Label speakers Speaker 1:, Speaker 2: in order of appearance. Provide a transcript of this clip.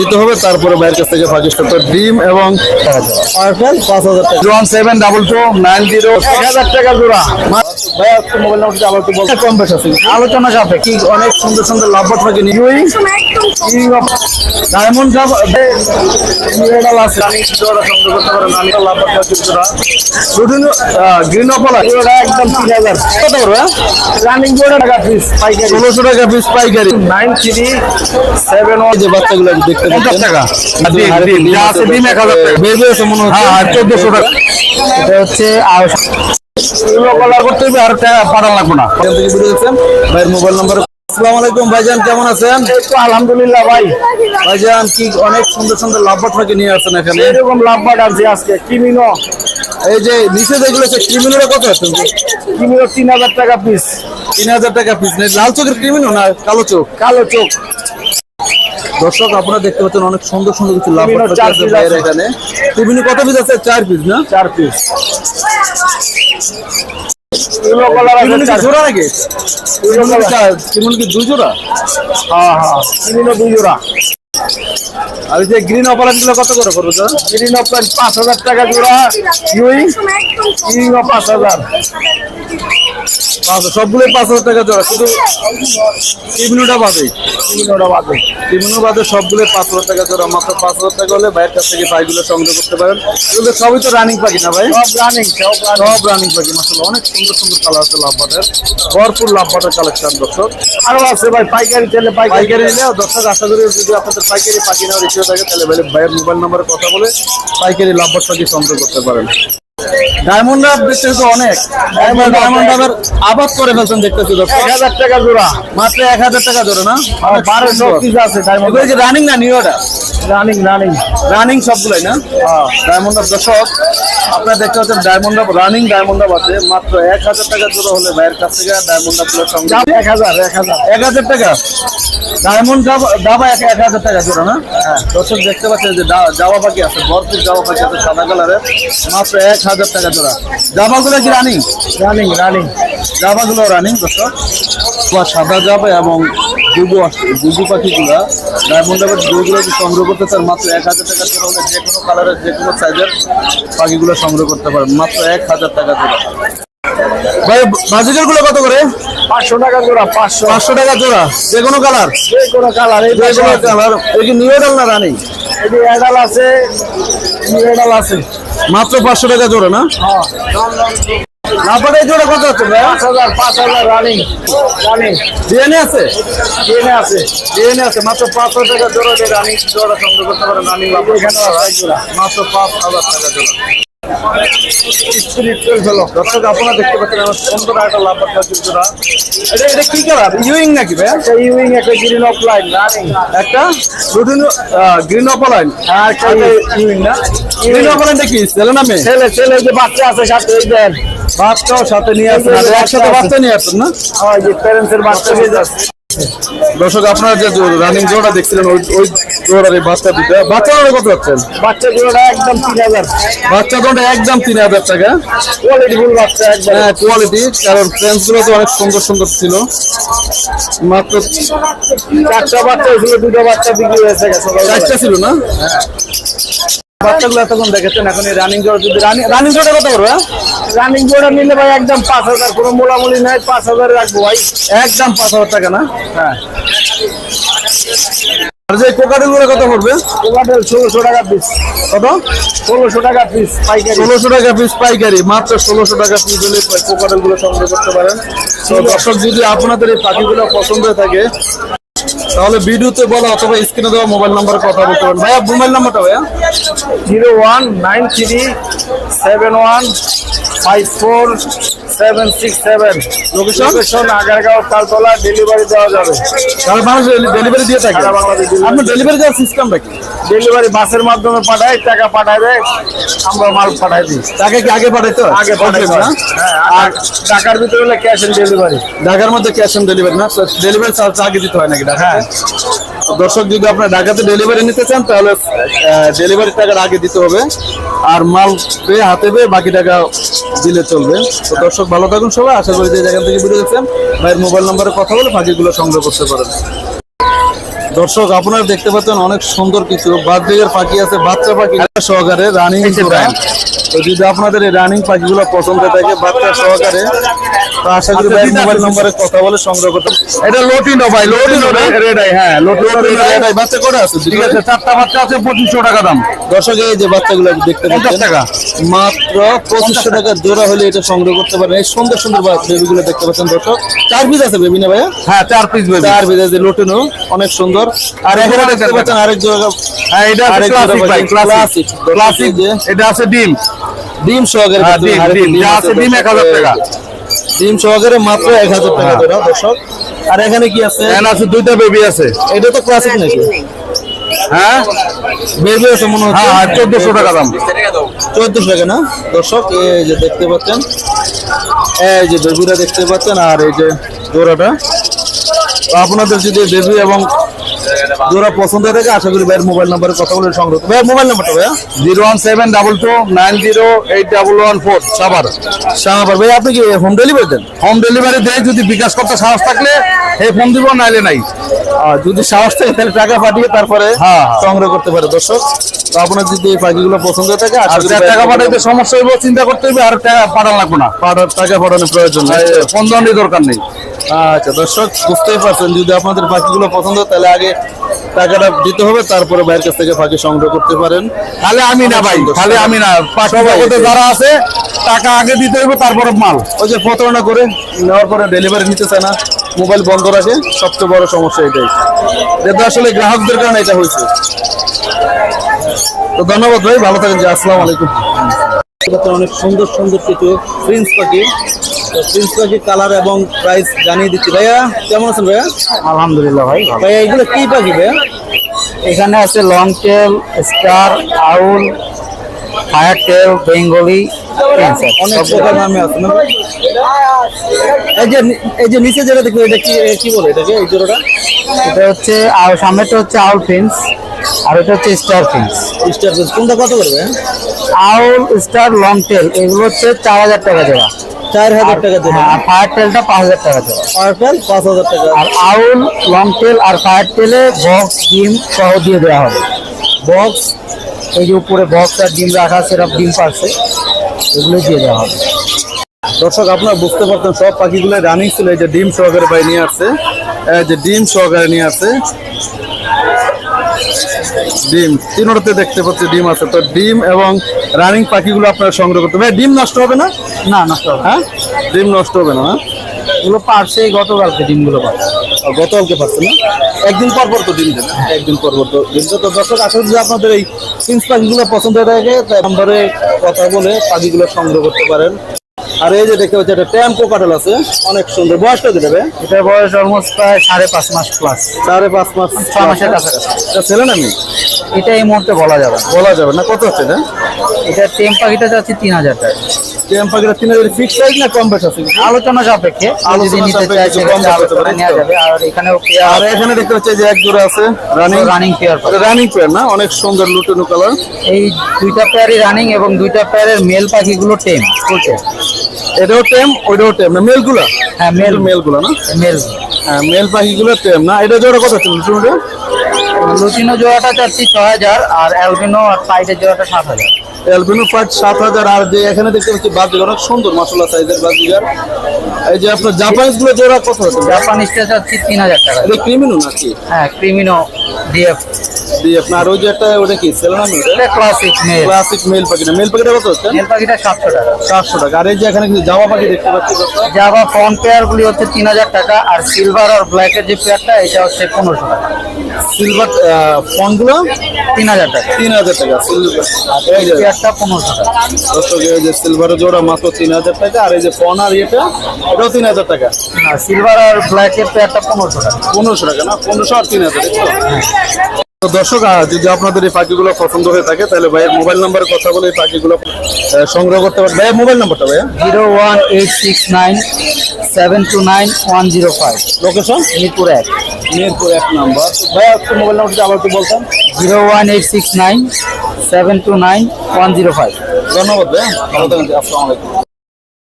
Speaker 1: দিতে হবে তারপরে ভাইয়ের কাছ থেকে পাকিস্তান তো ডিম এবং পার্সেল পাঁচ হাজার টাকা। One seven double two nine zero এক হাজার টাকা জোড়া। ভাইয়া মোবাইল নাম্বারটা আবার একটু বলতে কম বেশ আছে। আলোচনা কি অনেক সুন্দর সুন্দর লাভ থাকে নিউই ডায়মন্ড কাপ মিরাডাল আছে। রানিং জোড়া সংগ্রহ করতে পারেন রানিং লাভ থাকে জোড়া। দুদিন গ্রিন অপলা জোড়া একদম তিন হাজার। কত করবে রানিং জোড়া টাকা পিস পাইকারি। ষোলোশো টাকা পিস পাইকারি। নাইন থ্রি সেভেন ওয়ান যে বাচ্চাগুলো দেখতে পাচ্ছেন টাকা। যা আছে ডিম এক হাজার টাকা। বের হয়েছে মনে হচ্ছে। হ্যাঁ চোদ্দশো টাকা। এটা হচ্ছে এগুলো কলার করতে হবে আর টাকা পাঠান লাগবে না। এখান থেকে বুঝে গেছেন ভাইয়ের মোবাইল নাম্বার আসসালামু আলাইকুম ভাইজান কেমন আছেন? আলহামদুলিল্লাহ ভাই। ভাইজান কি অনেক সুন্দর সুন্দর লাভবাট পাখি নিয়ে আসছেন এখানে? এরকম লাভবাট আছে আজকে কিমিনো। এই যে নিচে যেগুলো আছে ক্রিমিনোরা কত আছে? তিন হাজার টাকা পিস তিন হাজার টাকা পিস লাল চোখের ক্রিমিনো না কালো চোখ? কালো চোখ। দর্শক আপনারা দেখতে পাচ্ছেন অনেক সুন্দর সুন্দর কিছু লাভ। এখানে। ক্রিমিনো কত পিস আছে? চার পিস না?
Speaker 2: চার পিস
Speaker 1: জোড়া নাকি? কি দুই জোড়া?
Speaker 2: হ্যাঁ হ্যাঁ। দুই জোড়া।
Speaker 1: আর যে গ্রিন কত করে করব স্যার?
Speaker 2: গ্রিন পাঁচ হাজার টাকা জোড়া ইউই ইউইও পাঁচ হাজার।
Speaker 1: পাঁচ সবগুলোই পাঁচ হাজার টাকা জোড়া শুধু ক্রিমিনোটা বাদে।
Speaker 2: কিমিনোটা বাদে।
Speaker 1: ক্রিমিনো বাদে সবগুলোই পাঁচ হাজার টাকা জোড়া মাত্র পাঁচ হাজার টাকা হলে ভাইয়ের কাছ থেকে পাইগুলো সংগ্রহ করতে পারেন। এগুলো সবই তো রানিং পাখি না ভাই?
Speaker 2: সব রানিং সব রানিং
Speaker 1: পাখি মাসাল্লাহ অনেক সুন্দর সুন্দর কালার আছে লাভবাটের। ভরপুর লাভবাটের কালেকশন দর্শক।
Speaker 2: আরও আছে ভাই পাইকারি তেলে পাইকারি।
Speaker 1: পাইকারি নিলে দর্শক আশা করি যদি আপনাদের পাইকারি পাখি নেওয়ার ইচ্ছে থাকে তাহলে ভাই ভাইয়ের মোবাইল নাম্বারে কথা বলে পাইকারি লাভবাট পাখি সংগ্রহ করতে পারেন। ডায়মন্ড আপ দেখতেছি অনেক। ডায়মন্ড আবার আবাদ করে ফেলছেন দেখতেছি
Speaker 2: এক হাজার টাকা জোড়া।
Speaker 1: মাত্র এক হাজার টাকা ধরে না?
Speaker 2: বারোশো বারো পিস আছে ডায়মন্ড
Speaker 1: রানিং না নিউটা
Speaker 2: রানিং রানিং
Speaker 1: রানিং সবগুলাই না? ডায়মন্ড অফ দর্শক আপনারা দেখতে পাচ্ছেন diamond of running diamond of আছে। মাত্র এক হাজার টাকা জোড়া হলে ভাইয়ের কাছ থেকে ডায়মন্ড অফ সঙ্গে
Speaker 2: এক হাজার এক হাজার।
Speaker 1: এক হাজার টাকা? ডায়মন্ড দাবা এক এক হাজার টাকা জোড়া না? দর্শক দেখতে পাচ্ছেন যে জামা পাখি আছে ভরপুর জামা পাখি আছে সাদা কালারের। মাত্র এক হাজার টাকা জোড়া। জামাগুলো কি রানিং
Speaker 2: রানিং রানিং
Speaker 1: জামাগুলো রানিং দর্শক। সাদা জামা এবং দুগু দুগু পাখিগুলা ডায়মন্ড আবার দুগুলো যদি সংগ্রহ করতে চান মাত্র এক হাজার টাকা জোড়া হলে যে কোনো কালারের যে কোনো সাইজের পাখিগুলো সংগ্রহ করতে পারেন। মাত্র এক হাজার টাকা জোড়া ভাই বাজিকারগুলো কত করে?
Speaker 2: পাঁচশো টাকা জোড়া পাঁচশো।
Speaker 1: পাঁচশো টাকা জোড়া। যে কোনো কালার?
Speaker 2: যে কোনো কালার এই
Speaker 1: যে কোনো কালার। এই কি নিউ ডাল না রানিং?
Speaker 2: এই যে এডাল আছে এডাল আছে।
Speaker 1: মাত্র পাঁচশো টাকা জোড়া না? না এই জোড়া কত ভাই
Speaker 2: পাঁচ হাজার পাঁচ হাজার রানিং রানিং
Speaker 1: ডিএনএ আছে?
Speaker 2: ট্রেনে আছে।
Speaker 1: ডিএনএ আছে মাত্র পাঁচশো টাকা জোড়া দিয়ে রানিং জোড়া সংগ্রহ করতে পারেন রানিং
Speaker 2: এখানে জোড়া।
Speaker 1: মাত্র পাঁচ হাজার টাকা জোড়া। দর্শক আপনারা দেখতে পাচ্ছেন আমার সুন্দর একটা জোড়া। এটা এটা কি কালার ইউইং নাকি ভাই
Speaker 2: একটা ইউইং একটা গ্রিন অফ লাইন রানিং
Speaker 1: একটা? রুটিন গ্রিন
Speaker 2: আর একটা ইউইং না।
Speaker 1: গ্রিন কি? ছেলে নামে
Speaker 2: ছেলে ছেলে যে বাচ্চা আছে সাথে দেন।
Speaker 1: বাচ্চাও সাথে নিয়ে আসছেন একসাথে বাচ্চা নিয়ে আসছেন না?
Speaker 2: ওই যে প্যারেন্টসের বাচ্চা দিয়ে যাচ্ছে।
Speaker 1: দর্শক আপনারা যে রানিং জোড়া দেখছিলেন ওই ওই জোড়ার এই বাচ্চা দুটা বাচ্চা জোড়া কত পাচ্ছেন
Speaker 2: বাচ্চা জোড়াটা একদম তিন হাজার।
Speaker 1: বাচ্চা জোড়া একদম তিন হাজার টাকা।
Speaker 2: কোয়ালিটি ফুল বাচ্চা একদম।
Speaker 1: হ্যাঁ কোয়ালিটি কারণ ফ্রেন্সগুলো তো অনেক সুন্দর সুন্দর ছিল। মাত্র
Speaker 2: চারটা বাচ্চা হয়েছিল দুটো বাচ্চা বিক্রি হয়েছে
Speaker 1: চারটা ছিল না? বাচ্চাগুলো এতক্ষণ দেখেছেন এখন এই রানিং জোড়া যদি রানিং রানিং জোড়া কত করবে
Speaker 2: রানিং জোড়া নিলে ভাই একদম পাঁচ হাজার কোনো মোলামুলি নাই পাঁচ হাজার রাখব ভাই।
Speaker 1: একদম পাঁচ হাজার টাকা না?
Speaker 2: হ্যাঁ।
Speaker 1: আর যে কোকাটেলগুলো কত পড়বে?
Speaker 2: কোকাটেল ষোলোশো টাকা পিস
Speaker 1: কত?
Speaker 2: ষোলোশো টাকা পিস পাইকারি।
Speaker 1: ষোলোশো টাকা পিস পাইকারি মাত্র ষোলোশো টাকা পিস হলে কোকাটেলগুলো সংগ্রহ করতে পারেন। তো দর্শক যদি আপনাদের এই পাখিগুলো পছন্দ হয়ে থাকে তাহলে ভিডিওতে বলা অথবা স্ক্রিনে দেওয়া মোবাইল নাম্বারে কথা বলতে পারেন। ভাইয়া মোবাইল নাম্বারটা ভাইয়া?
Speaker 2: Zero one nine three seven one five four seven six seven
Speaker 1: Location?
Speaker 2: Location Agargaon Taltala delivery দেওয়া যাবে।
Speaker 1: সারা মানুষ ডেলিভারি দিয়ে থাকে?
Speaker 2: সারা বাংলাদেশ
Speaker 1: আপনার ডেলিভারি দেওয়ার সিস্টেমটা কি?
Speaker 2: ডেলিভারি বাসের মাধ্যমে পাঠায় টাকা পাঠায় দেয় আমরা মাল পাঠাই দিই।
Speaker 1: টাকা কি আগে পাঠাইতো
Speaker 2: আগে পাঠাই
Speaker 1: না?
Speaker 2: হ্যাঁ আর টাকার ভিতরে হলে ক্যাশ অন ডেলিভারি
Speaker 1: ঢাকার মধ্যে ক্যাশ অন ডেলিভারি না? ডেলিভারি চার্জ আগে দিতে হয় নাকি ঢাকা
Speaker 2: হ্যাঁ।
Speaker 1: দর্শক যদি আপনার ঢাকাতে ডেলিভারি নিতে চান তাহলে ডেলিভারি টাকার আগে দিতে হবে। আর মাল পেয়ে হাতে পেয়ে বাকি টাকা দিলে চলবে। তো দর্শক ভালো থাকুন সবাই। আশা করি যে জায়গা থেকে ভিডিও দেখছেন ভাইয়ের মোবাইল নম্বরে কথা বলে বাকিগুলো সংগ্রহ করতে পারেন। দর্শক আপনারা দেখতে পাচ্ছেন অনেক সুন্দর কিছু। বাদবিঘের পাখি আছে বাচ্চা পাখি সহকারে রানিং তো যদি আপনাদের এই রানিং পাখিগুলো পছন্দ থাকে বাচ্চা সহকারে তো আশা করি ভাই মোবাইল নম্বরে কথা বলে সংগ্রহ করতে
Speaker 2: এটা লোটিনো ভাই লোটিনো রেড আই হ্যাঁ লোটিনো রেড আই
Speaker 1: বাচ্চা কটা আছে?
Speaker 2: ঠিক আছে চারটা বাচ্চা আছে পঁচিশশো টাকা দাম।
Speaker 1: দর্শক এই যে বাচ্চাগুলো দেখতে পাচ্ছেন
Speaker 2: টাকা।
Speaker 1: মাত্র পঁচিশশো টাকা জোড়া হলে এটা সংগ্রহ করতে পারেন। এই সুন্দর সুন্দর বেবিগুলো দেখতে পাচ্ছেন দর্শক। চার পিস আছে বেবি না ভাইয়া?
Speaker 2: হ্যাঁ চার পিস বেবি।
Speaker 1: চার পিস আছে লোটেনো অনেক সুন্দর। আর এখানে দেখতে পাচ্ছেন আরেক জোড়া
Speaker 2: হ্যাঁ এটা ক্লাসিক ক্লাসিক ক্লাসিক এটা আছে ডিম।
Speaker 1: ডিম সহকারে
Speaker 2: হ্যাঁ, ডিম, ডিম 1000 টাকা।
Speaker 1: ডিম সহকারে মাত্র এক হাজার টাকা জোড়া দর্শক। আর এখানে কি আছে?
Speaker 2: এখানে আছে দুইটা বেবি আছে।
Speaker 1: এটা তো ক্লাসিক নাকি?
Speaker 2: হ্যাঁ?
Speaker 1: বেবি আছে মনে হচ্ছে।
Speaker 2: হ্যাঁ হ্যাঁ চোদ্দশো টাকা দাম।
Speaker 1: চোদ্দশো টাকা না? দর্শক এই যে দেখতে পাচ্ছেন এই যে বেবিটা দেখতে পাচ্ছেন আর এই যে জোড়াটা। আপনাদের যদি বেবি এবং জোড়া পছন্দ থাকে আশা করি ভাইয়ের মোবাইল নাম্বারে কথা বলে সংগ্রহ ভাইয়ের মোবাইল নাম্বারটা ভাইয়া?
Speaker 2: Zero one seven double two nine zero eight double one four Savar
Speaker 1: শাহবার ভাই আপনি কি হোম ডেলিভারি দেন?
Speaker 2: হোম ডেলিভারি দেয় যদি বিকাশ করতে সাহস থাকলে এই ফোন দিব নাইলে নাই।
Speaker 1: আর যদি সাহস থাকে তাহলে টাকা পাঠিয়ে তারপরে
Speaker 2: হ্যাঁ, হ্যাঁ।
Speaker 1: সংগ্রহ করতে পারে। দর্শক তো আপনার যদি এই পাখিগুলো পছন্দ থাকে
Speaker 2: আর যার টাকা পাঠাইতে সমস্যা হইব চিন্তা করতে হইবে আর টাকা পাঠান লাগবো না।
Speaker 1: টাকা পাঠানোর প্রয়োজন নেই।
Speaker 2: ফোন দণ্ডই দরকার নেই।
Speaker 1: আচ্ছা দর্শক বুঝতেই পারছেন যদি আপনাদের পাখিগুলো পছন্দ হয়, তাহলে আগে টাকাটা দিতে হবে তারপরে বাইরের কাছ থেকে পাখি সংগ্রহ করতে পারেন।
Speaker 2: তাহলে আমি না ভাই তাহলে আমি না। জগতে যারা আছে টাকা আগে দিতে হইবে তারপরে মাল।
Speaker 1: ওই যে প্রতারণা করে নেওয়ার পরে ডেলিভারি নিতে চায় না মোবাইল বন্ধ রাখে সবচেয়ে বড় সমস্যা এটাই। যেটা আসলে গ্রাহকদের কারণে এটা হয়েছে। তো ধন্যবাদ ভাই ভালো থাকেন যে আসসালামু আলাইকুম। অনেক সুন্দর সুন্দর কিছু প্রিন্স পাখি। তো প্রিন্স কালার এবং প্রাইস জানিয়ে দিচ্ছি। ভাইয়া কেমন আছেন ভাইয়া?
Speaker 3: আলহামদুলিল্লাহ ভাই।
Speaker 1: ভাইয়া এগুলো কি পাখি ভাইয়া?
Speaker 3: এখানে আছে long tail star owl fire tail Bengali
Speaker 1: অনেক প্রকার নামে আছে না? এই যে এই যে নিচে যেটা দেখো এটা কি কি বলে এটাকে এই জোড়াটা?
Speaker 3: এটা হচ্ছে আর সামনেটা হচ্ছে আউল ফিন্স আর এটা হচ্ছে স্টার ফিন্স
Speaker 1: স্টার কোনটা কত করবে
Speaker 3: আউল স্টার লং টেল এগুলো হচ্ছে চার হাজার টাকা জোড়া।
Speaker 1: চার হাজার টাকা দেবে
Speaker 3: হ্যাঁ আর ফায়ার টেলটা পাঁচ হাজার টাকা জোড়া।
Speaker 1: পার্পেল পাঁচ হাজার টাকা।
Speaker 3: আর আউল লং টেল আর ফায়ার টেলে বক্স ডিম সহ দিয়ে দেওয়া হবে। বক্স এই যে উপরে বক্স আর ডিম রাখা আছে এরকম ডিম পাচ্ছে এগুলো দিয়ে দেওয়া হবে।
Speaker 1: দর্শক আপনারা বুঝতে পারতেন সব পাখিগুলো রানিং ছিল। এই যে ডিম সহকারে ভাই নিয়ে আসছে যে ডিম সহকারে নিয়ে আসছে। ডিম তিনোটাতে দেখতে পাচ্ছি ডিম আছে। তো ডিম এবং রানিং পাখিগুলো আপনারা সংগ্রহ করতে ভাই ডিম নষ্ট হবে না?
Speaker 3: না নষ্ট হবে
Speaker 1: হ্যাঁ? ডিম নষ্ট হবে না হ্যাঁ?
Speaker 3: এগুলো পারছে গতকালকে ডিমগুলো পারছে।
Speaker 1: আর গতকালকে পারছে না? একদিন পর পর তো ডিম দেবে। একদিন পর পর তো ডিম তো দর্শক আসলে যদি আপনাদের এই সিন্স পাখিগুলো পছন্দ হয়ে থাকে নম্বরে কথা বলে পাখিগুলো সংগ্রহ করতে পারেন। আর এই যে দেখতে পাচ্ছি একটা টেম্পো কাটাল আছে। অনেক সুন্দর। বয়সটা দেবে?
Speaker 3: এটা বয়স অলমোস্ট প্রায় সাড়ে পাঁচ মাস প্লাস
Speaker 1: সাড়ে পাঁচ মাস
Speaker 3: ছয় মাসের কাছাকাছি।
Speaker 1: এটা ছেলে না মেয়ে?
Speaker 3: এটা এই মুহূর্তে বলা যাবে
Speaker 1: বলা যাবে না। কত হচ্ছে এটা?
Speaker 3: এটা টেম পাখিটা যাচ্ছে তিন হাজার টাকা।
Speaker 1: ট্যাম্প পাখিটা তিন হাজার ফিক্স সাইজ না কম বেশ আছে?
Speaker 3: আলোচনা সাপেক্ষে যদি নিতে চায় সেক্ষেত্রে নেওয়া যাবে। আর এখানেও
Speaker 1: আর এখানে দেখতে পাচ্ছি যে এক জোড়া আছে running
Speaker 3: running pair
Speaker 1: running pair না? অনেক সুন্দর লুটেনো কালার
Speaker 3: এই দুইটা পেয়ারই রানিং এবং দুইটা পেয়ারের মেল পাখিগুলো টেম ফুলছে
Speaker 1: এটাও টেম ওইটাও টেম না মেলগুলা
Speaker 3: হ্যাঁ মেল
Speaker 1: মেলগুলা না?
Speaker 3: মেল
Speaker 1: হ্যাঁ মেল পাখিগুলো টেম না? এটা জোড়া কত ছিল
Speaker 3: লুটিনো জোড়াটা চাচ্ছি ছ হাজার আর অ্যালবিনো আর সাইডের জোড়াটা সাত হাজার।
Speaker 1: অ্যালবিনো পাঁচ সাত হাজার আর যে এখানে দেখতে পাচ্ছি বাজিগার অনেক সুন্দর মশলা সাইজের বাজিগার। এই যে আপনার জাপানিজগুলো জোড়া কত হচ্ছে
Speaker 3: জাপানিজটা চাচ্ছি তিন হাজার টাকা।
Speaker 1: এটা ক্রিমিনো নাকি?
Speaker 3: হ্যাঁ ক্রিমিনো ডিএফ
Speaker 1: দিয়ে আপনার ওই যে একটা ওটা কি সেলেনা মেল
Speaker 3: এটা ক্লাসিক মেল
Speaker 1: ক্লাসিক মেল পাখিটা মেল পাখিটা কত হচ্ছে?
Speaker 3: মেল পাখিটা সাতশো টাকা।
Speaker 1: চারশো টাকা। আর এই যে এখানে কিছু জামা পাখি দেখতে পাচ্ছি
Speaker 3: জাভা ফ্রন্ট পেয়ার গুলি হচ্ছে তিন হাজার টাকা আর সিলভার আর ব্ল্যাকের যে পেয়ারটা এটা হচ্ছে পনেরোশো টাকা।
Speaker 1: সিলভার ফোনগুলো
Speaker 3: তিন হাজার টাকা।
Speaker 1: তিন হাজার টাকা সিলভার এই যে
Speaker 3: পেয়ারটা পনেরোশো টাকা।
Speaker 1: দর্শক এই যে সিলভারের জোড়া মাত্র তিন হাজার টাকা আর এই যে ফোন আর ইয়েটা এটাও তিন হাজার টাকা।
Speaker 3: আর সিলভার আর ব্ল্যাকের একটা পনেরোশো টাকা।
Speaker 1: পনেরোশো টাকা না? পনেরোশো আর তিন হাজার তো। দর্শক যদি আপনাদের এই পাখিগুলো পছন্দ হয়ে থাকে তাহলে ভাইয়ের মোবাইল নাম্বারে কথা বলে এই পাখিগুলো সংগ্রহ করতে পারেন ভাইয়ের মোবাইল নাম্বারটা ভাইয়া?
Speaker 3: Zero one eight six nine seven two nine one zero five.
Speaker 1: Location
Speaker 3: Mirpur এক।
Speaker 1: মিরপুর এক নাম্বার। ভাইয়া একটু মোবাইল নাম্বারটা আবার একটু বলতাম
Speaker 3: zero one eight six nine seven two nine one zero five.
Speaker 1: ধন্যবাদ ভাইয়া। ভালো থাকেন আসসালামু আলাইকুম।